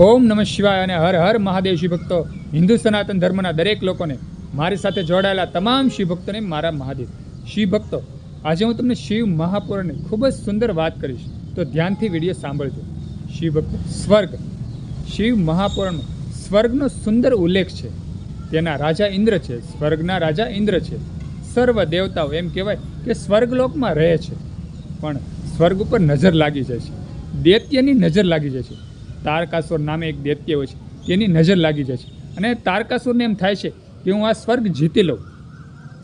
ઓમ નમઃ શિવાય અને હર હર મહાદેવ શિવ ભક્તો. હિન્દુ સનાતન ધર્મના દરેક લોકોને મારી સાથે જોડાયેલા તમામ શિવ ભક્તોને મારા મહાદેવ. શિવ ભક્તો, આજે હું તમને શિવ મહાપુરાણની ખૂબ જ સુંદર વાત કરીશ. તો ધ્યાનથી વીડિયો સાંભળજો. શિવ ભક્તો, સ્વર્ગ. શિવ મહાપુરાણમાં સ્વર્ગનો સુંદર ઉલ્લેખ છે. તેના રાજા ઇન્દ્ર છે, સ્વર્ગના રાજા ઇન્દ્ર છે. સર્વ દેવતાઓ એમ કહેવાય કે સ્વર્ગલોકમાં રહે છે. પણ સ્વર્ગ ઉપર નજર લાગી જાય છે. દૈત્યની નજર લાગી જાય છે. તારકાસુર નામે એક દૈત્ય હોય છે. તેની નજર લાગી જાય છે. અને તારકાસુરને એમ થાય છે કે હું આ સ્વર્ગ જીતી લઉં.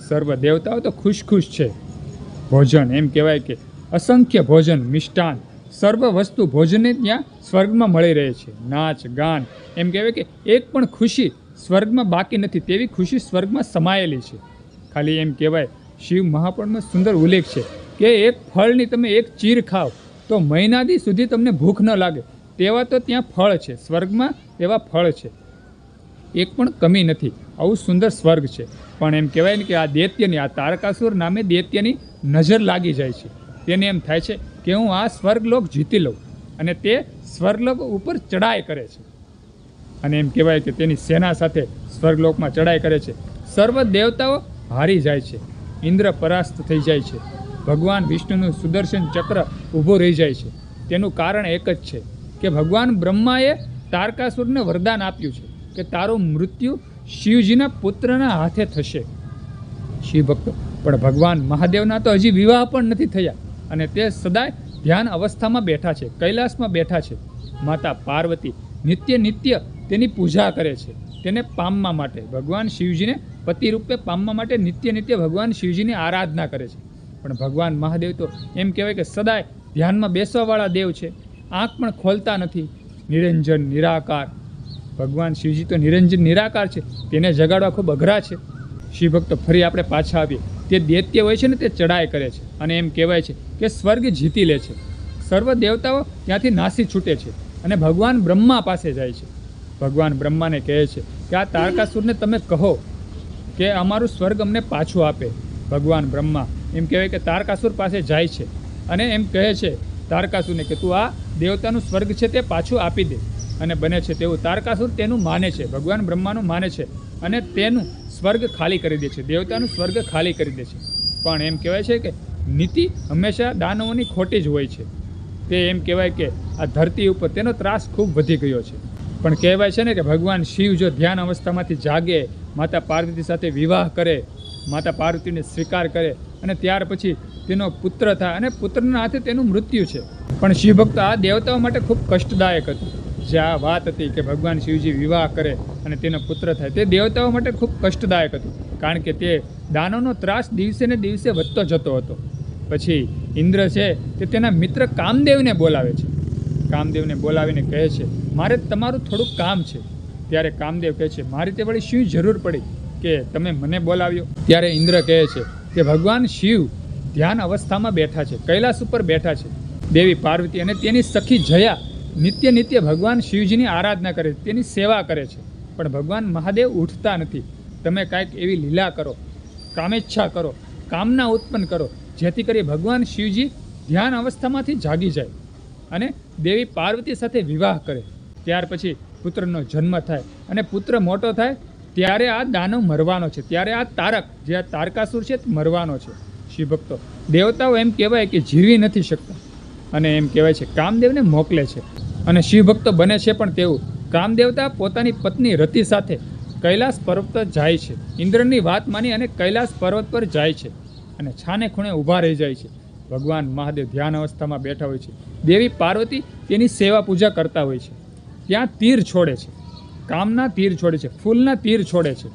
સર્વ દેવતાઓ તો ખુશ ખુશ છે. ભોજન એમ કહેવાય કે અસંખ્ય ભોજન, મિષ્ટાન, સર્વ વસ્તુ ભોજને ત્યાં સ્વર્ગમાં મળી રહે છે. નાચ, ગાન એમ કહેવાય કે એક પણ ખુશી સ્વર્ગમાં બાકી નથી. તેવી ખુશી સ્વર્ગમાં સમાયેલી છે. ખાલી એમ કહેવાય, શિવ મહાપણમાં સુંદર ઉલ્લેખ છે કે એક ફળની તમે એક ચીર ખાઓ તો મહિનાદી સુધી તમને ભૂખ ન લાગે. તેવા તો ત્યાં ફળ છે. સ્વર્ગમાં એવા ફળ છે. એક પણ કમી નથી. આવું સુંદર સ્વર્ગ છે. પણ એમ કહેવાય ને કે આ દૈત્યની, આ તારકાસુર નામે દૈત્યની નજર લાગી જાય છે. તેને એમ થાય છે કે હું આ સ્વર્ગલોક જીતી લઉં અને તે સ્વર્ગલોક ઉપર ચડાઈ કરે છે. અને એમ કહેવાય કે તેની સેના સાથે સ્વર્ગલોકમાં ચડાઈ કરે છે. સર્વ દેવતાઓ હારી જાય છે. ઇન્દ્ર પરાસ્ત થઈ જાય છે. ભગવાન વિષ્ણુનું સુદર્શન ચક્ર ઊભું રહી જાય છે. તેનું કારણ એક જ છે. કે ભગવાન બ્રહ્માએ તારકાસુરને વરદાન આપ્યું છે કે તારું મૃત્યુ શિવજીના પુત્રના હાથે થશે. શિવ ભક્તો, પણ ભગવાન મહાદેવના તો હજી વિવાહ પણ નથી થયા અને તે સદાય ધ્યાન અવસ્થામાં બેઠા છે, કૈલાસમાં બેઠા છે. માતા પાર્વતી નિત્ય નિત્ય તેની પૂજા કરે છે, તેને પામવા માટે. ભગવાન શિવજીને પતિ રૂપે પામવા માટે નિત્ય નિત્ય ભગવાન શિવજીની આરાધના કરે છે. પણ ભગવાન મહાદેવ તો એમ કહેવાય કે સદાય ધ્યાનમાં બેસવાવાળા દેવ છે. આંખ પણ ખોલતા નથી. નિરંજન, નિરાકાર. ભગવાન શિવજી તો નિરંજન, નિરાકાર છે. તેને જગાડવા ખૂબ અઘરા છે. શિવ ભક્તો ફરી આપણે પાછા આવીએ. તે દૈત્ય હોય છે ને તે ચડાઈ કરે છે. અને એમ કહેવાય છે કે સ્વર્ગ જીતી લે છે. સર્વ દેવતાઓ ત્યાંથી નાસી છૂટે છે અને ભગવાન બ્રહ્મા પાસે જાય છે. ભગવાન બ્રહ્માને કહે છે કે આ તારકાસુરને તમે કહો કે અમારું સ્વર્ગ અમને પાછું આપે. ભગવાન બ્રહ્મા એમ કહેવાય કે તારકાસુર પાસે જાય છે. અને એમ કહે છે તારકાસુરને કે તું આ દેવતાનું સ્વર્ગ છે તે પાછું આપી દે. અને બને છે તેવું તારકાસુર તેનું માને છે, ભગવાન બ્રહ્માનું માને છે અને તેનું સ્વર્ગ ખાલી કરી દે છે, દેવતાનું સ્વર્ગ ખાલી કરી દે છે. પણ એમ કહેવાય છે કે નીતિ હંમેશા દાનવોની ખોટી જ હોય છે. તે એમ કહેવાય કે આ ધરતી ઉપર તેનો ત્રાસ ખૂબ વધી ગયો છે. પણ કહેવાય છે ને કે ભગવાન શિવ જો ધ્યાન અવસ્થામાંથી જાગે, માતા પાર્વતી સાથે વિવાહ કરે, માતા પાર્વતીને સ્વીકાર કરે અને ત્યાર પછી તેનો પુત્ર થાય અને પુત્રના હાથે તેનું મૃત્યુ છે. પણ શિવ ભક્ત આ દેવતાઓ માટે ખૂબ કષ્ટદાયક હતું. જે આ વાત હતી કે ભગવાન શિવજી વિવાહ કરે અને તેનો પુત્ર થાય, તે દેવતાઓ માટે ખૂબ કષ્ટદાયક હતું. કારણ કે તે દાનવનો ત્રાસ દિવસે ને દિવસે વધતો જતો હતો. પછી ઇન્દ્ર છે તે તેના મિત્ર કામદેવને બોલાવે છે. કામદેવને બોલાવીને કહે છે, મારે તમારું થોડુંક કામ છે. ત્યારે કામદેવ કહે છે, મારી તે વળી શું જરૂર પડી કે તમે મને બોલાવ્યો? ત્યારે ઇન્દ્ર કહે છે કે ભગવાન શિવ ધ્યાન અવસ્થામાં બેઠા છે, કૈલાસ ઉપર બેઠા છે. દેવી પાર્વતી અને તેની સખી જયા નિત્ય નિત્ય ભગવાન શિવજીની આરાધના કરે છે, તેની સેવા કરે છે. પણ ભગવાન મહાદેવ ઉઠતા નથી. તમે કાંઈક એવી લીલા કરો, કામેચ્છા કરો, કામના ઉત્પન્ન કરો, જેથી કરી ભગવાન શિવજી ધ્યાન અવસ્થામાંથી જાગી જાય અને દેવી પાર્વતી સાથે વિવાહ કરે. ત્યાર પછી પુત્રનો જન્મ થાય અને પુત્ર મોટો થાય ત્યારે આ દાનવ મરવાનો છે. ત્યારે આ તારક, જે આ તારકાસુર છે તે મરવાનો છે. શિવભક્તો, દેવતાઓ એમ કહેવાય કે જીવી નથી શકતા. અને એમ કહેવાય છે, કામદેવને મોકલે છે. અને શિવભક્તો બને છે પણ તેવું કામદેવતા પોતાની પત્ની રતિ સાથે કૈલાસ પર્વત પર જાય છે. ઇન્દ્રની વાત માની અને કૈલાસ પર્વત પર જાય છે. અને છાને ખૂણે ઊભા રહી જાય છે. ભગવાન મહાદેવ ધ્યાન અવસ્થામાં બેઠા હોય છે. દેવી પાર્વતી તેની સેવા પૂજા કરતા હોય છે. ત્યાં તીર છોડે છે. કામના તીર છોડે છે, ફૂલના તીર છોડે છે,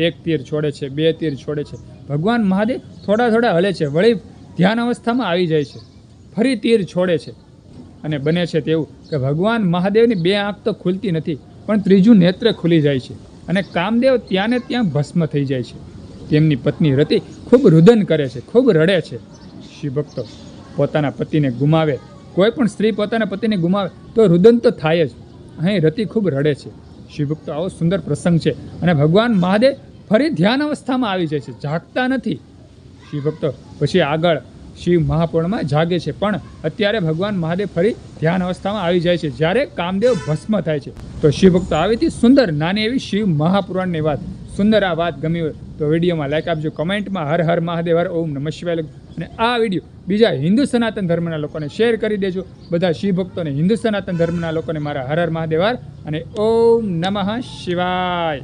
એક તીર છોડે છે, બે તીર છોડે છે. ભગવાન મહાદેવ થોડા થોડા હલે છે, વળી ધ્યાન અવસ્થામાં આવી જાય છે, ફરી તીર છોડે છે. અને બને છે તેવું કે ભગવાન મહાદેવની બે આંખ તો ખુલતી નથી, પણ ત્રીજું નેત્ર ખુલી જાય છે અને કામદેવ ત્યાં ને ત્યાં ભસ્મ થઈ જાય છે. તેમની પત્ની રતિ ખૂબ રુદન કરે છે, ખૂબ રડે છે. શિવભક્તો પોતાના પતિને ગુમાવે, કોઈ પણ સ્ત્રી પોતાના પતિને ગુમાવે, તો રુદન તો થાય જ. અહીં રતિ ખૂબ રડે છે. શિવભક્તો, આવો સુંદર પ્રસંગ છે. અને ભગવાન મહાદેવ ફરી ધ્યાન અવસ્થામાં આવી જાય છે. જાગતા નથી. શિવભક્તો, પછી આગળ શિવ મહાપૂર્ણમાં જાગે છે. પણ અત્યારે ભગવાન મહાદેવ ફરી ધ્યાન અવસ્થામાં આવી જાય છે. જ્યારે કામદેવ ભસ્મ થાય છે. તો શિવ ભક્તો આવી હતી સુંદર, નાની એવી શિવ મહાપુરાણની વાત, સુંદર આ વાત ગમી હોય તો વિડીયોમાં લાઈક આપજો. કમેન્ટમાં હર હર મહાદેવ, હર ઓમ નમઃ શિવાય. અને આ વીડિયો બીજા હિન્દુ સનાતન ધર્મના લોકોને શેર કરી દેજો. બધા શિવ ભક્તોને હિન્દુ સનાતન ધર્મના લોકોને મારા હર હર મહાદેવ અને ઓમ નમઃ શિવાય.